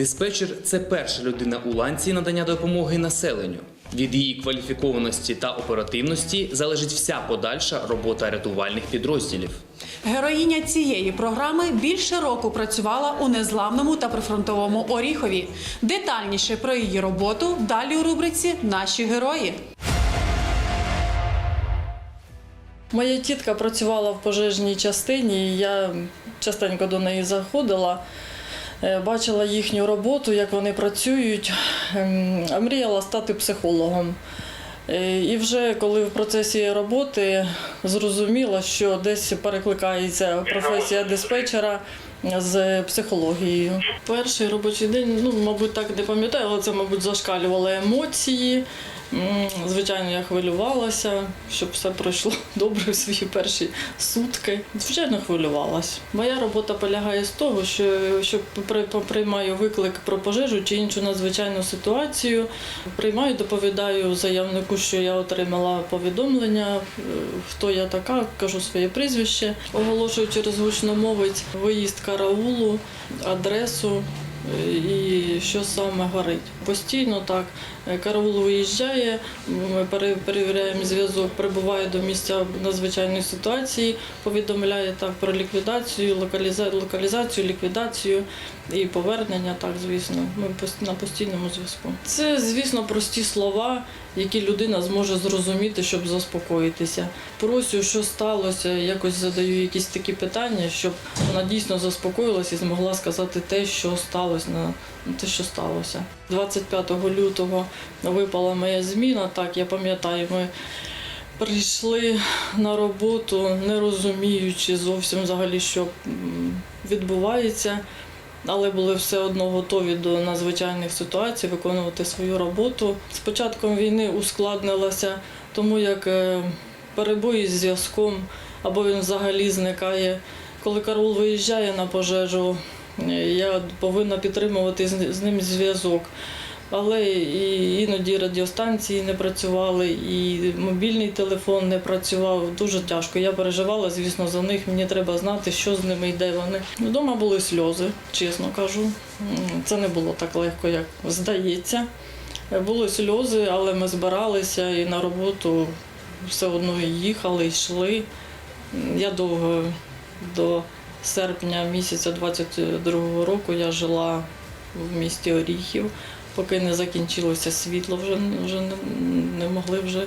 Диспетчер це перша людина у ланці надання допомоги населенню. Від її кваліфікованості та оперативності залежить вся подальша робота рятувальних підрозділів. Героїня цієї програми більше року працювала у незламному та прифронтовому Оріхові. Детальніше про її роботу далі у рубриці Наші герої. Моя тітка працювала в пожежній частині, і я частенько до неї заходила, бачила їхню роботу, як вони працюють, ем, а мріяла стати психологом. Е, І вже коли в процесі роботи зрозуміла, що десь перекликається професія диспетчера з психологією. Перший робочий день, ну, мабуть, так не пам'ятаю, але це, мабуть, зашкалювали емоції. Звичайно, я хвилювалася, щоб все пройшло добре в свої перші сутки. Звичайно, хвилювалась. Моя робота полягає з того, що, що приймаю виклик про пожежу чи іншу надзвичайну ситуацію. Приймаю, доповідаю заявнику, що я отримала повідомлення, е, хто я така, кажу своє прізвище, оголошую через гучномовець виїзд караулу, адресу і що саме горить. Постійно так. Е, Караул виїжджає, ми пере- перевіряємо зв'язок, прибуває до місця надзвичайної ситуації, повідомляє так про ліквідацію, локаліза- локалізацію, ліквідацію і повернення. Так, звісно, ми на постійному зв'язку. Це, звісно, прості слова, які людина зможе зрозуміти, щоб заспокоїтися. Просю, що сталося, якось задаю якісь такі питання, щоб вона дійсно заспокоїлася і змогла сказати те, що сталося на те, що сталося. 25 лютого випала моя зміна. Так, я пам'ятаю, ми прийшли на роботу, не розуміючи зовсім взагалі, що відбувається. Але були все одно готові до надзвичайних ситуацій виконувати свою роботу. З початком війни ускладнилося, тому як е, перебої з зв'язком або він взагалі зникає. Коли Карл виїжджає на пожежу, е, я повинна підтримувати з з ним зв'язок. Але і іноді радіостанції не працювали, і мобільний телефон не працював. Дуже тяжко. Я переживала, звісно, за них. Мені треба знати, що з ними йде вони. Вдома були сльози, чесно кажу. Це не було так легко, як здається. Були сльози, але ми збиралися і на роботу все одно їхали, йшли. Я довго до серпня місяця 22-го року я жила в місті Оріхів, поки не закінчилося світло, вже, вже не, не могли вже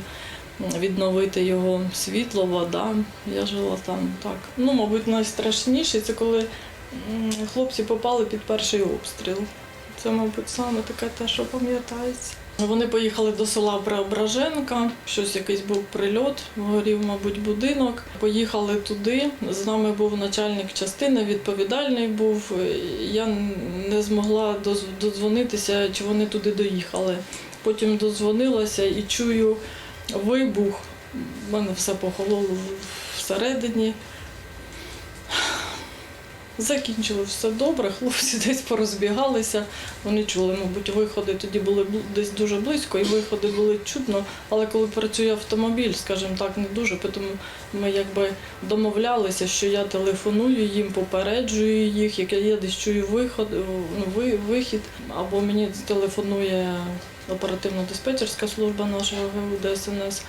відновити його. Світло, вода. Я жила там так. Ну, мабуть, найстрашніше це коли хлопці попали під перший обстріл. Це, мабуть, саме таке те, що пам'ятається. Вони поїхали до села Преображенка, щось якийсь був прильот, горів, мабуть, будинок. Поїхали туди. З нами був начальник частини, відповідальний був. Я не змогла додзвонитися, чи вони туди доїхали. Потім дозвонилася і чую вибух. У мене все похололо всередині. Закінчили все добре, хлопці десь порозбігалися. Вони чули, мабуть, виходи тоді були десь дуже близько, і виходи були чутно. Але коли працює автомобіль, скажімо так, не дуже, тому ми якби домовлялися, що я телефоную їм, попереджую їх, як я десь чую виход, ну, ви- вихід, або мені телефонує оперативно-диспетчерська служба нашого ГУ ДСНС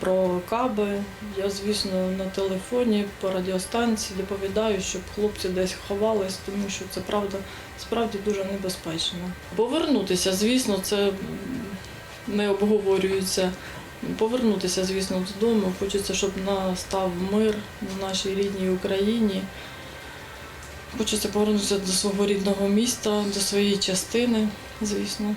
про каби. Я, звісно, на телефоні по радіостанції доповідаю, щоб хлопці десь ховались, тому що це правда справді дуже небезпечно. Повернутися, звісно, це не обговорюється. Повернутися, звісно, додому. Хочеться, щоб настав мир в нашій рідній Україні. Хочеться повернутися до свого рідного міста, до своєї частини, звісно.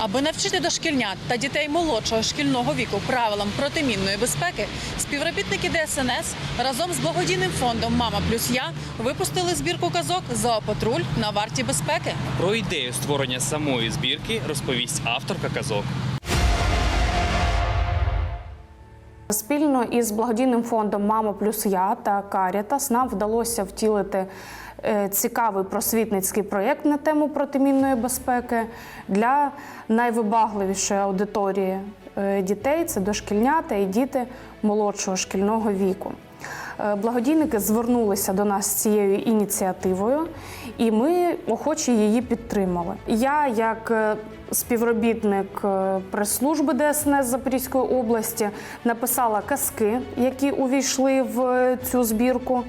Аби навчити дошкільнят та дітей молодшого шкільного віку правилам протимінної безпеки, співробітники ДСНС разом з благодійним фондом Мама плюс я випустили збірку казок «Зоопатруль на варті безпеки. Про ідею створення самої збірки розповість авторка казок. Спільно із благодійним фондом Мама плюс я та Карітас нам вдалося втілити цікавий просвітницький проєкт на тему протимінної безпеки для найвибагливішої аудиторії е, дітей це дошкільнята і діти молодшого шкільного віку. Е, Благодійники звернулися до нас з цією ініціативою, і ми охоче її підтримали. Я, як е, співробітник е, прес-служби ДСНС Запорізької області, написала казки, які увійшли в е, цю збірку.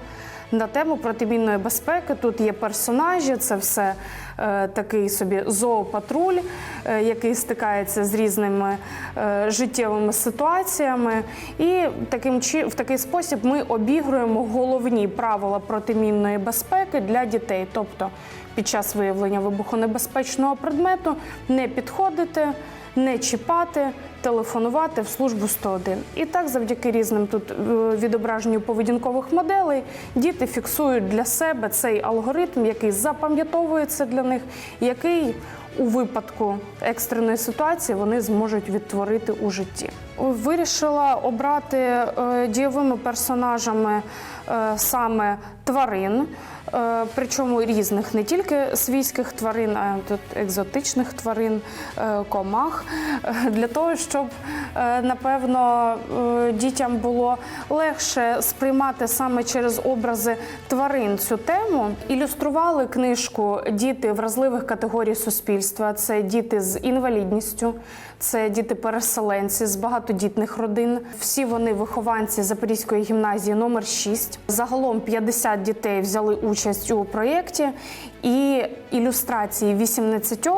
На тему протимінної безпеки тут є персонажі, це все е, такий собі зоопатруль, е, який стикається з різними е, життєвими ситуаціями. І таким в такий спосіб ми обігруємо головні правила протимінної безпеки для дітей. Тобто під час виявлення вибухонебезпечного предмету не підходити, не чіпати, телефонувати в службу 101. І так, завдяки різним тут е, відображенню поведінкових моделей, діти фіксують для себе цей алгоритм, який запам'ятовується для них, який у випадку екстреної ситуації вони зможуть відтворити у житті. Вирішила обрати е, дієвими персонажами е, саме тварин. Е, Причому різних не тільки свійських тварин, а тут екзотичних тварин, комах, для того, щоб напевно дітям було легше сприймати саме через образи тварин цю тему. Ілюстрували книжку діти вразливих категорій суспільства. Це діти з інвалідністю, це діти-переселенці з багатодітних родин. Всі вони вихованці Запорізької гімназії номер 6. Загалом 50 дітей взяли участь у проєкті, і ілюстрації 18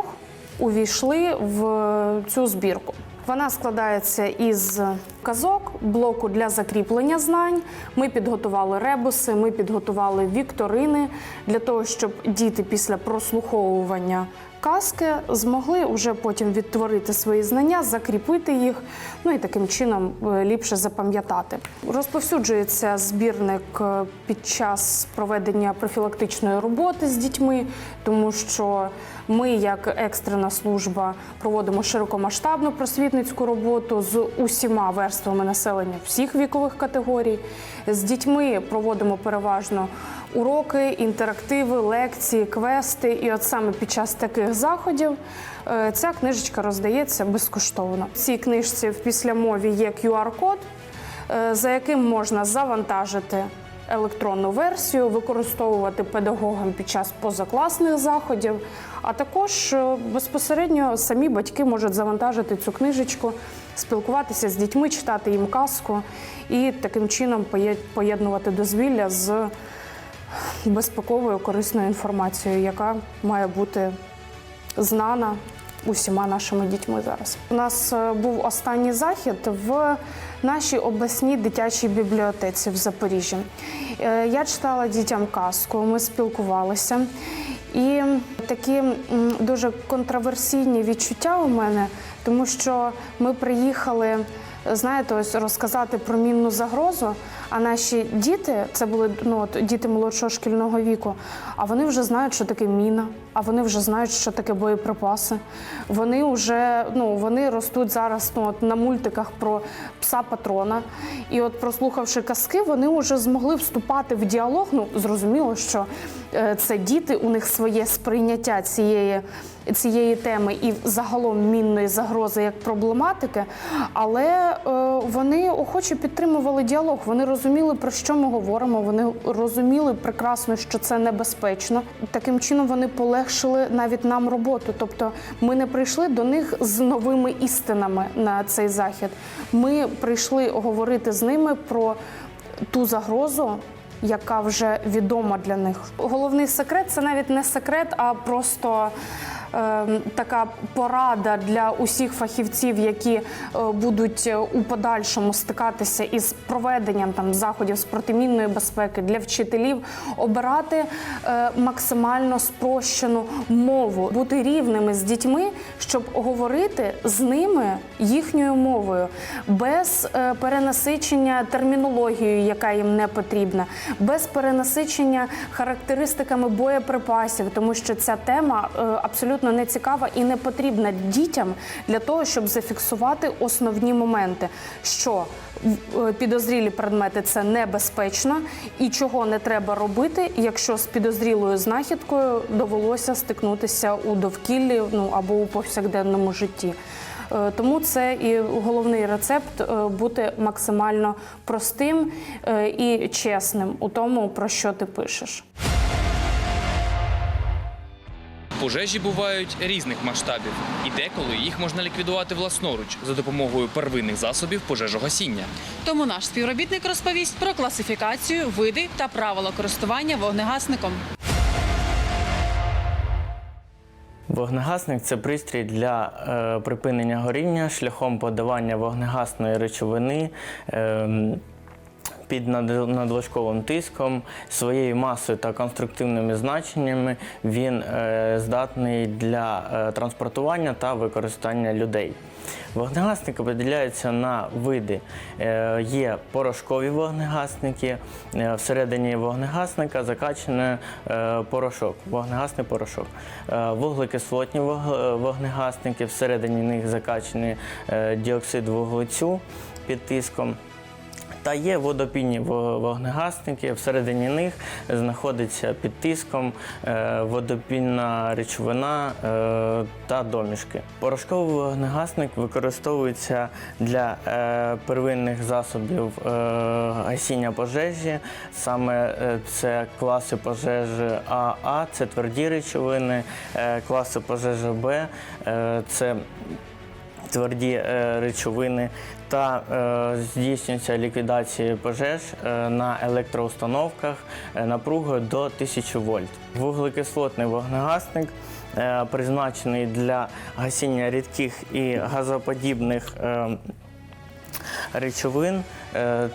увійшли в цю збірку. Вона складається із казок, блоку для закріплення знань. Ми підготували ребуси, ми підготували вікторини для того, щоб діти після прослуховування казки змогли вже потім відтворити свої знання, закріпити їх, ну і таким чином е, ліпше запам'ятати. Розповсюджується збірник е, під час проведення профілактичної роботи з дітьми, тому що ми, як екстрена служба, проводимо широкомасштабну просвітницьку роботу з усіма верствами населення всіх вікових категорій. З дітьми проводимо переважно уроки, інтерактиви, лекції, квести. І от саме під час таких заходів е, ця книжечка роздається безкоштовно. В цій книжці в післямові є QR-код, е, за яким можна завантажити електронну версію, використовувати педагогам під час позакласних заходів. А також е, безпосередньо самі батьки можуть завантажити цю книжечку, спілкуватися з дітьми, читати їм казку і таким чином поєднувати дозвілля з безпековою корисною інформацією, яка має бути знана усіма нашими дітьми зараз. У нас е, був останній захід в нашій обласній дитячій бібліотеці в Запоріжжі. Е, Я читала дітям казку, ми спілкувалися. І такі дуже контроверсійні відчуття у мене, тому що ми приїхали, знаєте, ось розказати про мінну загрозу. А наші діти, це були ну, діти молодшого шкільного віку, а вони вже знають, що таке міна, а вони вже знають, що таке боєприпаси. Вони вже ну, вони ростуть зараз ну, от, на мультиках про пса патрона. І от прослухавши казки, вони вже змогли вступати в діалог. Ну, зрозуміло, що е, це діти, у них своє сприйняття цієї, цієї теми і загалом мінної загрози як проблематики, але е, вони охоче підтримували діалог. Вони розуміли, про що ми говоримо. Вони розуміли прекрасно, що це небезпечно. Таким чином вони полегшили навіть нам роботу. Тобто, ми не прийшли до них з новими істинами на цей захід. Ми прийшли говорити з ними про ту загрозу. Яка вже відома для них. Головний секрет це навіть не секрет, а просто така порада для усіх фахівців, які е, будуть е, у подальшому стикатися із проведенням там заходів з протимінної безпеки для вчителів, обирати е, максимально спрощену мову, бути рівними з дітьми, щоб говорити з ними їхньою мовою, без перенасичення термінологією, яка їм не потрібна, без перенасичення характеристиками боєприпасів, тому що ця тема е, абсолютно не цікава і не потрібна дітям для того, щоб зафіксувати основні моменти, що е, підозрілі предмети це небезпечно, і чого не треба робити, якщо з підозрілою знахідкою довелося стикнутися у довкіллі ну або у повсякденному житті. Е, Тому це і головний рецепт е, бути максимально простим і чесним у тому, про що ти пишеш. Пожежі бувають різних масштабів, і деколи їх можна ліквідувати власноруч за допомогою первинних засобів пожежогасіння. Тому наш співробітник розповість про класифікацію, види та правила користування вогнегасником. Вогнегасник це пристрій для е, припинення горіння шляхом подавання вогнегасної речовини. ем, під над- надлишковим тиском, своєю масою та конструктивними значеннями він е, здатний для е, транспортування та використання людей. Вогнегасники поділяються на види. Е, Є порошкові вогнегасники, всередині вогнегасника закачаний е, порошок, вогнегасний порошок. Вуглекислотні вогнегасники, всередині них закачаний діоксид вуглецю під тиском. Та є водопінні вогнегасники. Всередині них знаходиться під тиском е, водопінна речовина е, та домішки. Порошковий вогнегасник використовується для е, первинних засобів гасіння пожежі. Саме це класи пожежі АА, це тверді речовини, класи пожежі Б, це тверді е, речовини та е, здійснюється ліквідація пожеж е, на електроустановках напругою до 1000 вольт. Вуглекислотний вогнегасник призначений для гасіння рідких і газоподібних. Речовин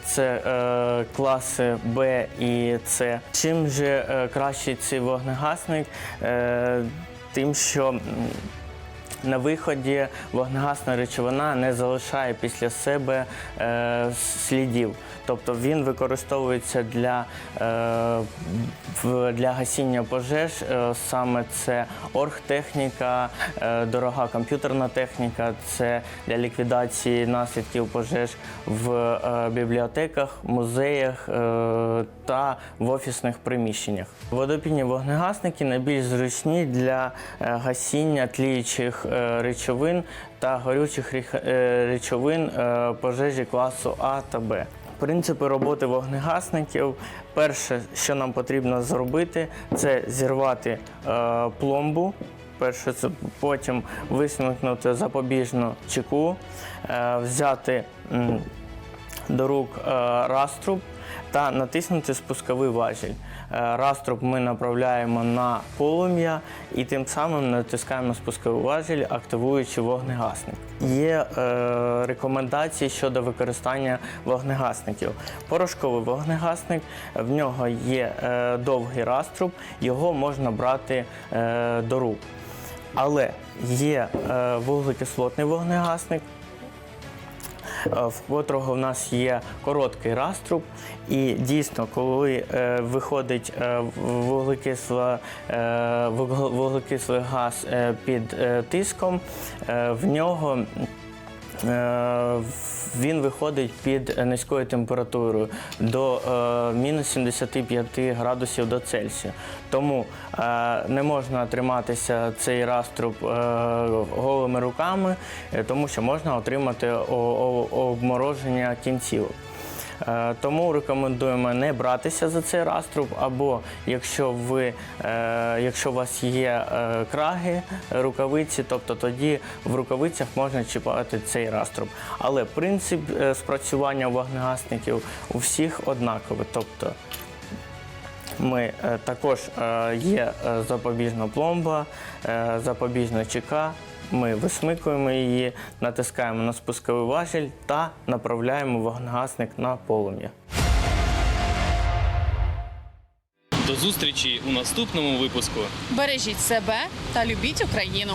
це класи Б і С. Чим же кращий цей вогнегасник? Тим, що на виході вогнегасна речовина не залишає після себе е, слідів. Тобто він використовується для, е, для гасіння пожеж. Е, саме це оргтехніка, е, дорога комп'ютерна техніка, це для ліквідації наслідків пожеж в е, бібліотеках, музеях е, та в офісних приміщеннях. Водопінні вогнегасники найбільш зручні для е, гасіння тліючих е, речовин та горючих е, речовин пожежі класу А та Б. Принципи роботи вогнегасників. Перше, що нам потрібно зробити, це зірвати пломбу. Перше, це потім висмикнути запобіжну чеку, взяти до рук раструб та натиснути спусковий важіль. Е, Раструб ми направляємо на полум'я і тим самим натискаємо спусковий важіль, активуючи вогнегасник. Є е, рекомендації щодо використання вогнегасників. Порошковий вогнегасник, в нього є е, довгий раструб, його можна брати е, до рук. Але є е, вуглекислотний вогнегасник, в котрого в нас є короткий раструб, і дійсно, коли е, виходить е, вуглекисло, е, вуглекислий газ е, під е, тиском, е, в нього Е, Він виходить під низькою температурою до е, мінус 75 градусів до Цельсія. Тому е, не можна триматися цей раструб е, голими руками, е, тому що можна отримати обмороження кінцівок. Е, Тому рекомендуємо не братися за цей раструб, або якщо ви, е, якщо у вас є е, краги, рукавиці, тобто тоді в рукавицях можна чіпати цей раструб. Але принцип спрацювання вогнегасників у всіх однаковий. Тобто ми також є запобіжна пломба, запобіжна чека. Ми висмикуємо її, натискаємо на спусковий важіль та направляємо вогнегасник на полум'я. До зустрічі у наступному випуску. Бережіть себе та любіть Україну.